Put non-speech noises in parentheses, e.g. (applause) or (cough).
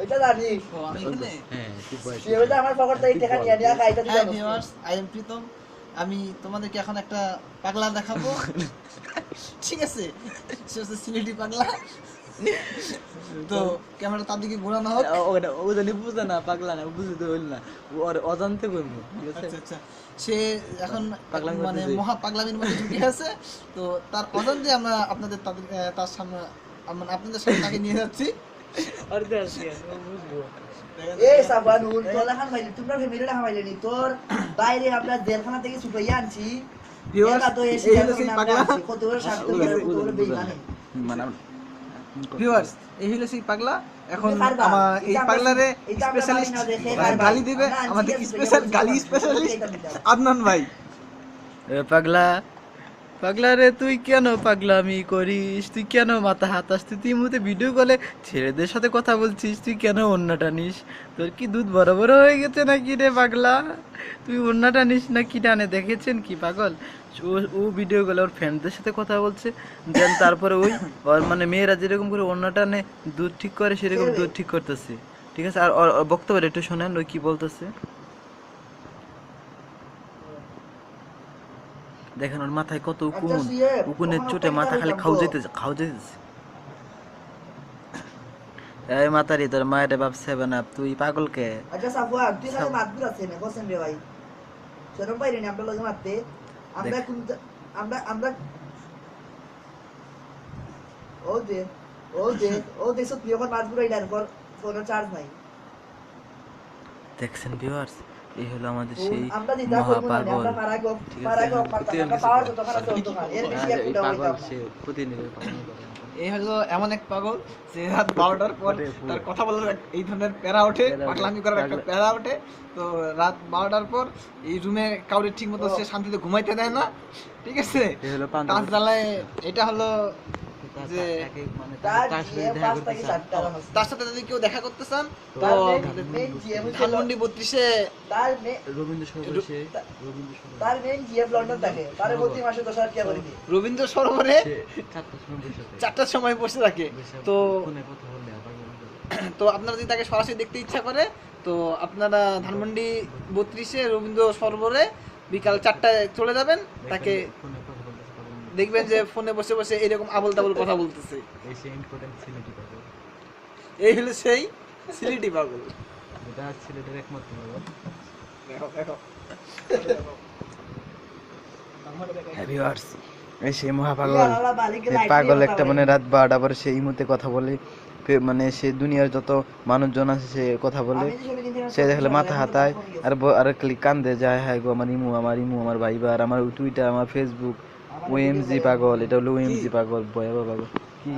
ওইটা জানি। আমি হ্যাঁ তুই বয়স সে বলছে আমার পকেট থেকে টাকা নিয়ে নিয়ে খাইতে দিলাম আই এম প্রীতম। আমি তোমাদেরকে এখন একটা পাগলা দেখাবো। (laughs) ঠিক আছে? সে হচ্ছে সিলেটি পাগলা। তো ক্যামেরা তার দিকে ঘোরানো হোক। ওটা ও জানি বুঝে না পাগলা না বুঝতে হইল না। ও ওর অজান্তে করব আচ্ছা আচ্ছা। সে এখন মানে মহা পাগলামির মধ্যে ঢুকে আছে। তো তার অজান্তে আমরা আপনাদের তাদের তার সামনে আমরা আপনাদের সামনে তাকে নিয়ে যাচ্ছি। তোর বাইরে আমরা জেলখানা থেকে ছুটাই আনছি। মানে ভিউয়ার্স এই হলো সেই পাগলা। এখন আমার এই পাগলারে স্পেশালিস্ট মানি। গালি দিবে। আমাদের স্পেশাল গালি স্পেশালিস্ট। আদনান ভাই। পাগলা পাগলা রে তুই কেন পাগলামি করিস? তুই কেন মাথা হাতাস? তুই তুই মুহূর্তে ভিডিও কলে ছেলেদের সাথে কথা বলছিস, তুই কেন অন্যটা নিস? তোর কি দুধ বড় বড় হয়ে গেছে নাকি রে পাগলা? তুই অন্যটা নিস না কি টানে দেখেছেন কি পাগল? ও ও ভিডিও কলে ওর ফ্রেন্ডদের সাথে কথা বলছে। দেন তারপরে ওই, ওর মানে মেয়েরা যেরকম করে অন্যটা নে দুধ ঠিক করে, সেরকম দুধ ঠিক করতেছে। ঠিক আছে? আর ওর একটু শোনেন ওই কি বলতেছে? দেখেন ওর মাথায় কত উকুন। আচ্ছা, উকুনের চোটে মাথা খালি খাও যেতেছে খাও যেতেছে। এই মাতারি তোর মায়ের বাপ সেভেন আপ তুই আচ্ছা তুই খালি মাতবুর আছে না? কোসেন রে ভাই। সেরকম পাইরে নি আমরা লগে মারতে আমরা কোন আমরা আমরা ও দে ও দে ও দেখছ তুই এখন মাতবুর আইডার পর ফোনের চার্জ নাই। দেখছেন ভিউয়ার্স এই হলো আমাদের সেই মহাপাগল ঠিক আছে এই হলো এমন এক পাগল যে রাত বারোটার পর তার কথা বলার এই ধরনের প্যারা ওঠে। পাগলামি করার একটা প্যারা ওঠে। তো রাত বারোটার পর এই রুমে কাউরে ঠিক মতো সে শান্তিতে ঘুমাইতে দেয় না। ঠিক আছে? তার জ্বালায় এটা হলো যে মানে তার সাথে যদি কেউ দেখা করতে চান তো ধানমন্ডি বত্রিশে তার রবীন্দ্র সরোবরে সে রবীন্দ্র সরোবরে তার মেন জিএফ লন্ডন থাকে। তার প্রতি মাসে দশ হাজার টাকা করে রবীন্দ্র সরোবরে চারটার সময় বসে থাকে। তো। তো আপনারা যদি তাকে সরাসরি দেখতে ইচ্ছা করে তো আপনারা ধানমন্ডি বত্রিশে রবীন্দ্র সরোবরে বিকাল চারটায় চলে যাবেন। তাকে ফোনে কথা বলতেছে, কথা বলতেছে। দেখবেন যে ফোনে বসে বসে এরকম আবল তাবল কথা বলতেছে। এই সে ইম্পর্টেন্ট পাগল। এই হলো সেই সিলিটি পাগল। এটা ছেলেটার একমাত্র পাগল। দেখো দেখো। ভিউয়ার্স এই সেই মহাপাগল পাগল। একটা মানে রাত বারোটা পরে সেই মুহূর্তে কথা বলে। মানে সে দুনিয়ার যত মানুষজন আছে সে কথা বলে। সে দেখলে মাথা হাতায়। আর আর খালি কান্দে যায় হ্যাঁ গো আমার ইমু আমার ইমু আমার ভাইবার আমার টুইটার আমার ফেসবুক ওএমজি পাগল এটা হলো ওএমজি পাগল ভয়াবহ পাগল। কি?